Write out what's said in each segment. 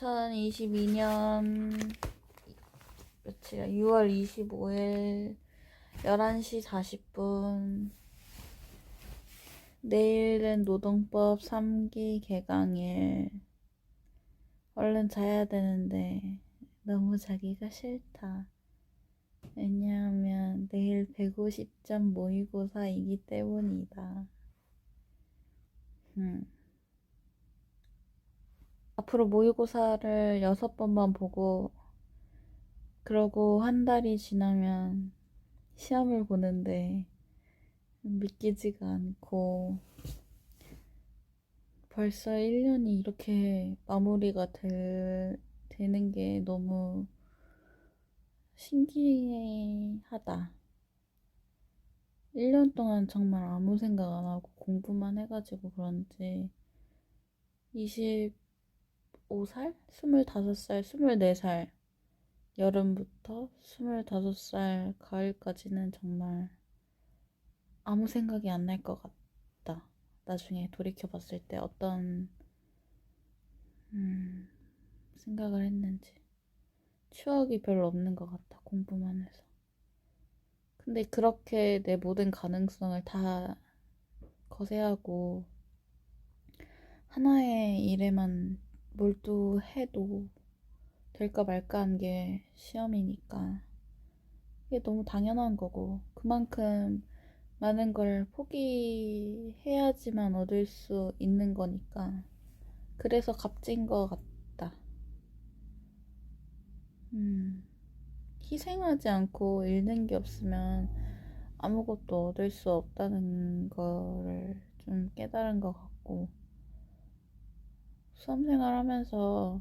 2022년 며칠이야? 6월 25일 11시 40분 내일은 노동법 3기 개강일 얼른 자야 되는데 너무 자기가 싫다 왜냐하면 내일 150점 모의고사이기 때문이다 음. 앞으로 모의고사를 여섯 번만 보고 그러고 한 달이 지나면 시험을 보는데 믿기지가 않고 벌써 1년이 이렇게 마무리가 될, 되는 게 너무 신기하다. 1년 동안 정말 아무 생각 안 하고 공부만 해가지고 그런지 25살? 25살, 24살 여름부터 25살 가을까지는 정말 아무 생각이 안 날 것 같다. 나중에 돌이켜 봤을 때 어떤 음, 생각을 했는지 추억이 별로 없는 것 같다. 공부만 해서. 근데 그렇게 내 모든 가능성을 다 거세하고 하나의 일에만 몰두해도 될까 말까 한 게 시험이니까. 이게 너무 당연한 거고. 그만큼 많은 걸 포기해야지만 얻을 수 있는 거니까. 그래서 값진 거 같다. 음, 희생하지 않고 잃는 게 없으면 아무것도 얻을 수 없다는 거를 좀 깨달은 것 같고 수험생활 하면서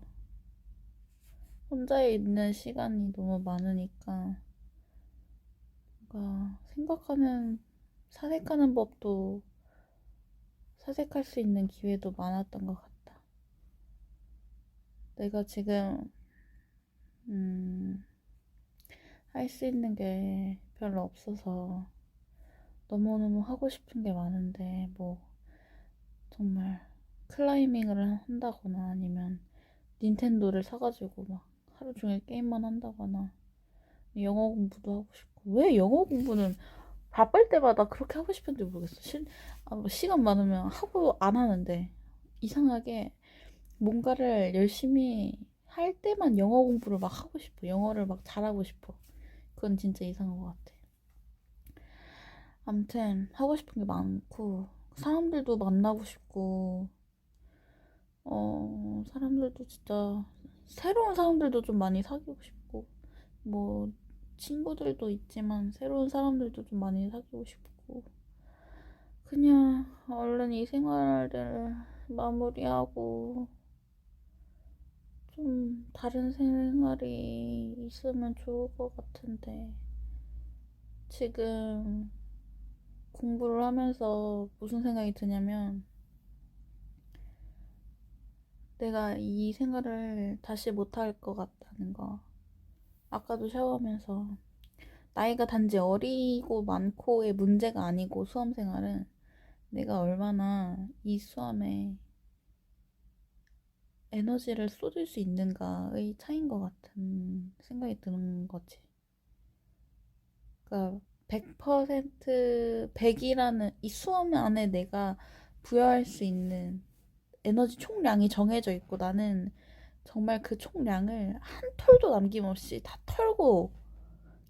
혼자 있는 시간이 너무 많으니까 뭔가 생각하는 사색하는 법도 사색할 수 있는 기회도 많았던 것 같다. 내가 지금 음, 할 수 있는 게 별로 없어서 너무너무 하고 싶은 게 많은데 뭐 정말 클라이밍을 한다거나 아니면 닌텐도를 사가지고 막 하루 종일 게임만 한다거나 영어 공부도 하고 싶고. 왜 영어 공부는 바쁠 때마다 그렇게 하고 싶은지 모르겠어. 시, 아, 뭐 시간 많으면 하고 안 하는데 이상하게 뭔가를 열심히 할 때만 영어 공부를 막 하고 싶어. 영어를 막 잘하고 싶어. 그건 진짜 이상한 것 같아. 아무튼 하고 싶은 게 많고 사람들도 만나고 싶고 어 사람들도 진짜 새로운 사람들도 좀 많이 사귀고 싶고, 뭐, 친구들도 있지만, 새로운 사람들도 좀 많이 사귀고 싶고, 그냥 얼른 이 생활을 마무리하고, 좀 다른 생활이 있으면 좋을 것 같은데, 지금 공부를 하면서 무슨 생각이 드냐면, 내가 이 생활을 다시 못할 것 같다는 거. 아까도 샤워하면서 나이가 단지 어리고 많고의 문제가 아니고 수험 생활은 내가 얼마나 이 수험에 에너지를 쏟을 수 있는가의 차이인 것 같은 생각이 드는 거지. 그러니까 100% 100이라는 이 수험 안에 내가 부여할 수 있는 에너지 총량이 정해져 있고 나는 정말 그 총량을 한 톨도 남김없이 다 털고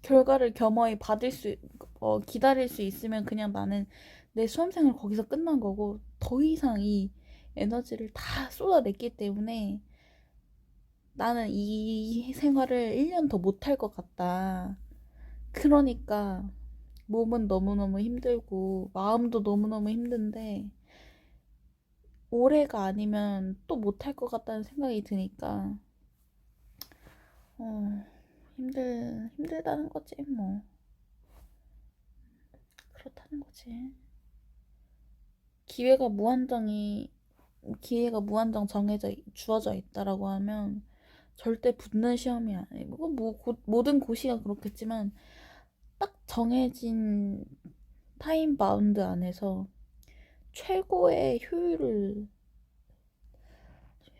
결과를 겸허히 받을 수, 어, 기다릴 수 있으면 그냥 나는 내 수험생을 거기서 끝난 거고 더 이상 이 에너지를 다 쏟아냈기 때문에 나는 이 생활을 1년 더 못할 것 같다. 그러니까 몸은 너무너무 힘들고 마음도 너무너무 힘든데 올해가 아니면 또 못할 것 같다는 생각이 드니까. 어, 힘들 힘들다는 거지 뭐. 그렇다는 거지. 기회가 무한정이 기회가 무한정 정해져 주어져 있다라고 하면 절대 붙는 시험이 아니고 뭐 고, 모든 고시가 그렇겠지만 딱 정해진 타임 바운드 안에서 최고의 효율을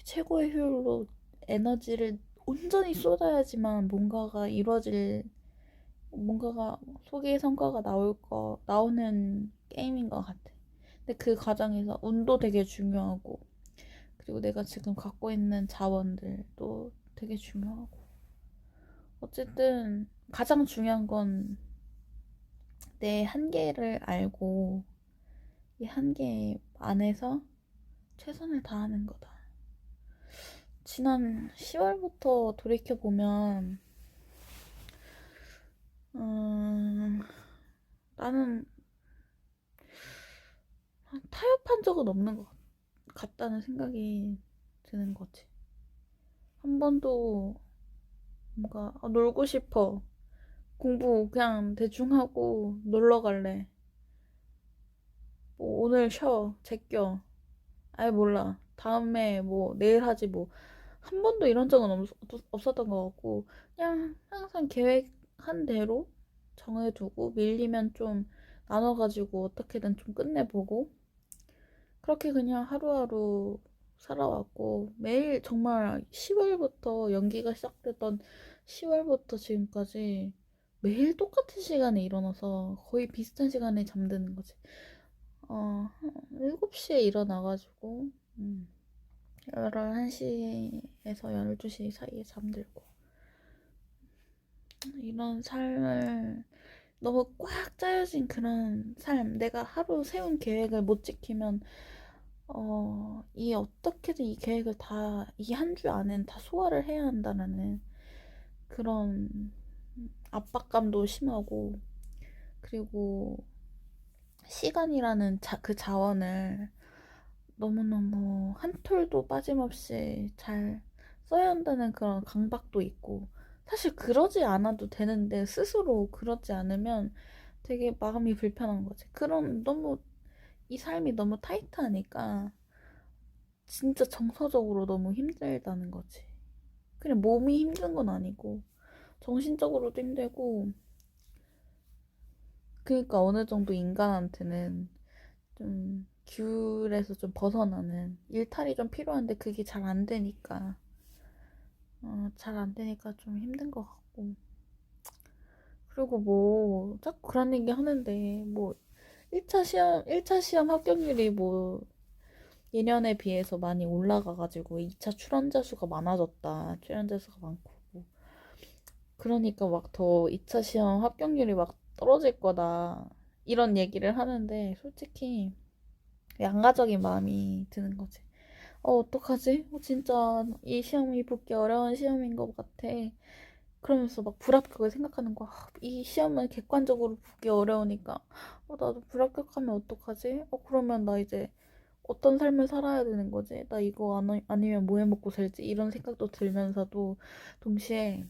최고의 효율로 에너지를 온전히 쏟아야지만 뭔가가 이루어질 뭔가가 소기의 성과가 나올 거 나오는 게임인 것 같아. 근데 그 과정에서 운도 되게 중요하고 그리고 내가 지금 갖고 있는 자원들도 되게 중요하고 어쨌든 가장 중요한 건 내 한계를 알고 이 한계 안에서 최선을 다하는 거다. 지난 10월부터 돌이켜보면, 음, 나는 타협한 적은 없는 것 같- 같다는 생각이 드는 거지. 한 번도 뭔가 아, 놀고 싶어. 공부 그냥 대충 하고 놀러 갈래. 뭐 오늘 쉬어. 제껴. 아예 몰라. 다음에 뭐 내일 하지 뭐. 한 번도 이런 적은 없, 없었던 것 같고 그냥 항상 계획한 대로 정해두고 밀리면 좀 나눠가지고 어떻게든 좀 끝내보고 그렇게 그냥 하루하루 살아왔고 매일 정말 10월부터 연기가 시작됐던 10월부터 지금까지 매일 똑같은 시간에 일어나서 거의 비슷한 시간에 잠드는 거지. 어, 7시에 일어나가지고, 음, 11시에서 12시 사이에 잠들고. 이런 삶을 너무 꽉 짜여진 그런 삶. 내가 하루 세운 계획을 못 지키면, 어, 이 어떻게든 이 계획을 다, 이 한 주 안엔 다 소화를 해야 한다는 그런 압박감도 심하고, 그리고 시간이라는 자, 그 자원을 너무너무 한 톨도 빠짐없이 잘 써야 한다는 그런 강박도 있고, 사실 그러지 않아도 되는데, 스스로 그러지 않으면 되게 마음이 불편한 거지. 그런, 너무, 이 삶이 너무 타이트하니까, 진짜 정서적으로 너무 힘들다는 거지. 그냥 몸이 힘든 건 아니고, 정신적으로도 힘들고, 그러니까 어느 정도 인간한테는 좀 귤에서 좀 벗어나는 일탈이 좀 필요한데 그게 잘 안 되니까. 어, 잘 안 되니까 좀 힘든 것 같고. 그리고 뭐 자꾸 그런 얘기 하는데 뭐 1차 시험 1차 시험 합격률이 뭐 예년에 비해서 많이 올라가가지고 2차 출원자 수가 많아졌다. 출원자 수가 많고. 뭐 그러니까 막 더 2차 시험 합격률이 막 떨어질 거다 이런 얘기를 하는데 솔직히 양가적인 마음이 드는 거지. 어, 어떡하지? 어, 진짜 이 시험이 붙기 어려운 시험인 것 같아. 그러면서 막 불합격을 생각하는 거야. 아, 이 시험은 객관적으로 보기 어려우니까. 어, 나도 불합격하면 어떡하지? 어, 그러면 나 이제 어떤 삶을 살아야 되는 거지? 나 이거 안, 아니면 뭐 해 먹고 살지? 이런 생각도 들면서도 동시에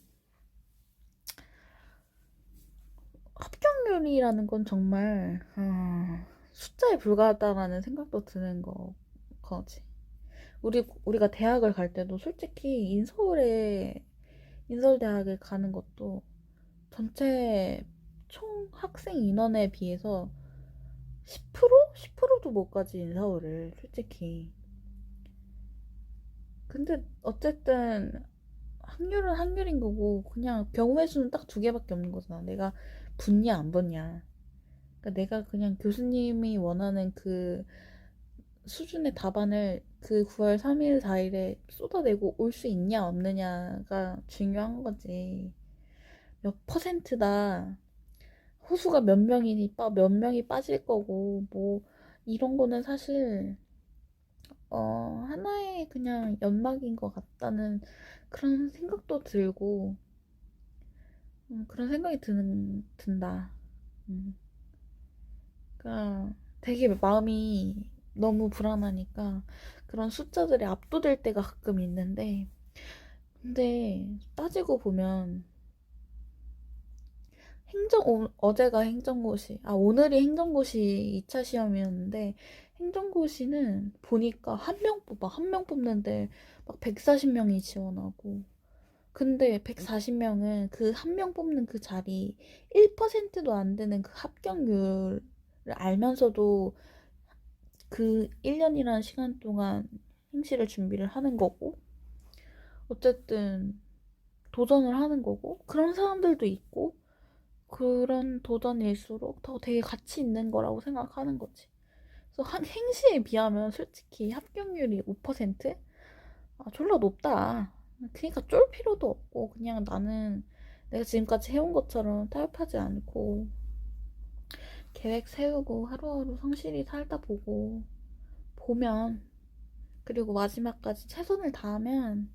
합격률이라는 건 정말 아, 숫자에 불과하다라는 생각도 드는 거 거지. 우리 우리가 대학을 갈 때도 솔직히 인서울에 인서울대학을 가는 것도 전체 총 학생 인원에 비해서 10%? 10%도 못 가지 인서울을 솔직히. 근데 어쨌든 확률은 확률인 거고 그냥 경우의 수는 딱 두 개밖에 없는 거잖아. 내가 붙냐 안 붙냐. 그러니까 내가 그냥 교수님이 원하는 그 수준의 답안을 그 9월 3일, 4일에 쏟아내고 올 수 있냐 없느냐가 중요한 거지. 몇 퍼센트다. 호수가 몇 명이니 빠, 몇 명이 빠질 거고 뭐 이런 거는 사실 어 하나의 그냥 연막인 것 같다는 그런 생각도 들고 음, 그런 생각이 드는 든다. 음. 그러니까 되게 마음이 너무 불안하니까 그런 숫자들이 압도될 때가 가끔 있는데 근데 따지고 보면 행정 오, 어제가 행정고시 아 오늘이 행정고시 2차 시험이었는데 행정고시는 보니까 한 명 뽑아 한 명 뽑는데 막 140명이 지원하고 근데 140명은 그 한 명 뽑는 그 자리 1%도 안 되는 그 합격률을 알면서도 그 1년이라는 시간 동안 행시를 준비를 하는 거고 어쨌든 도전을 하는 거고 그런 사람들도 있고 그런 도전일수록 더 되게 가치 있는 거라고 생각하는 거지. 그래서 한 행시에 비하면 솔직히 합격률이 5%? 아, 졸라 높다. 그러니까 쫄 필요도 없고 그냥 나는 내가 지금까지 해온 것처럼 타협하지 않고 계획 세우고 하루하루 성실히 살다 보고 보면 그리고 마지막까지 최선을 다하면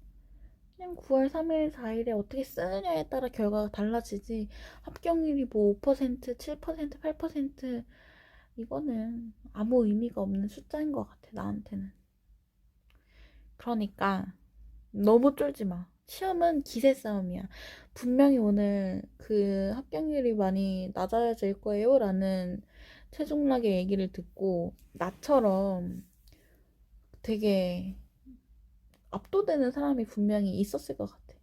그냥 9월 3일, 4일에 어떻게 쓰느냐에 따라 결과가 달라지지. 합격률이 뭐 5%, 7%, 8% 이거는 아무 의미가 없는 숫자인 것 같아 나한테는. 그러니까 너무 쫄지 마 시험은 기세 싸움이야 분명히 오늘 그 합격률이 많이 낮아질 거예요 라는 최종락의 얘기를 듣고 나처럼 되게 압도되는 사람이 분명히 있었을 것 같아.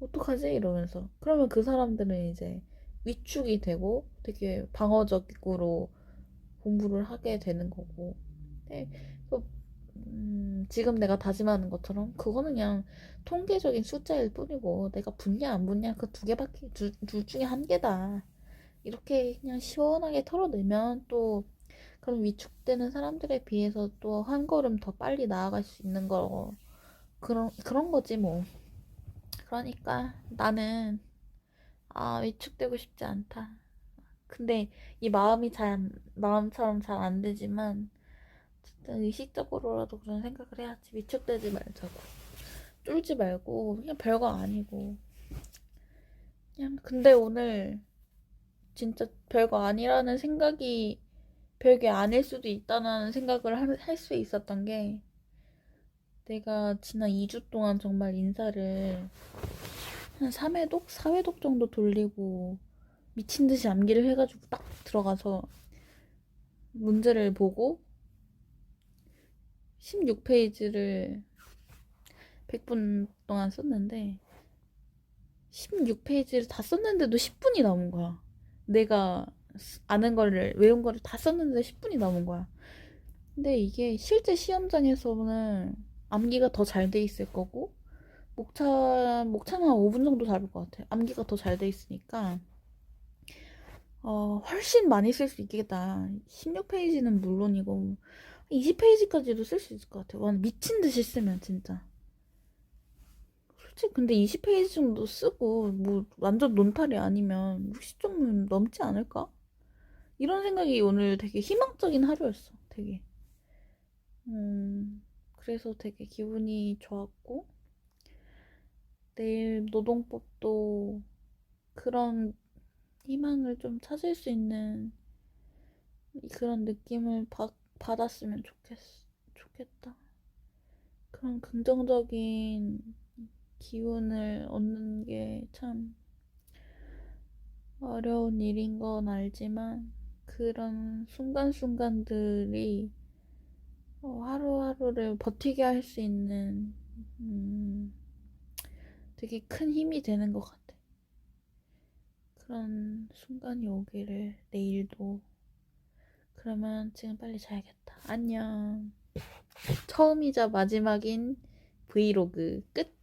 어떡하지? 이러면서. 그러면 그 사람들은 이제 위축이 되고 되게 방어적으로 공부를 하게 되는 거고. 네. 또, 음, 지금 내가 다짐하는 것처럼 그거는 그냥 통계적인 숫자일 뿐이고 내가 붙냐 안 붙냐 그 두 개밖에 둘, 둘 중에 한 개다. 이렇게 그냥 시원하게 털어내면 또 그런 위축되는 사람들에 비해서 또 한 걸음 더 빨리 나아갈 수 있는 거 그런 그런 거지 뭐. 그러니까 나는 아 위축되고 싶지 않다. 근데 이 마음이 잘 안- 마음처럼 잘 안 되지만 어쨌든 의식적으로라도 그런 생각을 해야지. 위축되지 말자고. 쫄지 말고 그냥 별거 아니고. 그냥 근데 오늘 진짜 별거 아니라는 생각이 별게 아닐 수도 있다는 생각을 할 수 있었던 게 내가 지난 2주 동안 정말 인사를 한 3회독? 4회독 정도 돌리고 미친 듯이 암기를 해가지고 딱 들어가서 문제를 보고 16페이지를 100분 동안 썼는데 16페이지를 다 썼는데도 10분이 남은 거야. 내가 아는 거를 외운 거를 다 썼는데 10분이 남은 거야. 근데 이게 실제 시험장에서는 암기가 더 잘 돼 있을 거고 목차 목차는 한 5분 정도 잡을 것 같아. 암기가 더 잘 돼 있으니까 어 훨씬 많이 쓸 수 있겠다. 16페이지는 물론이고 20페이지까지도 쓸 수 있을 것 같아. 완 미친 듯이 쓰면 진짜. 솔직히 근데 20페이지 정도 쓰고 뭐 완전 논탈이 아니면 60점은 넘지 않을까? 이런 생각이 오늘 되게 희망적인 하루였어. 되게. 음, 그래서 되게 기분이 좋았고, 내일 노동법도 그런 희망을 좀 찾을 수 있는 그런 느낌을 받, 받았으면 좋겠, 좋겠다. 그런 긍정적인 기운을 얻는 게 참 어려운 일인 건 알지만, 그런 순간순간들이 어, 하루하루를 버티게 할 수 있는 음, 되게 큰 힘이 되는 것 같아. 그런 순간이 오기를 내일도. 그러면 지금 빨리 자야겠다. 안녕. 처음이자 마지막인 브이로그 끝.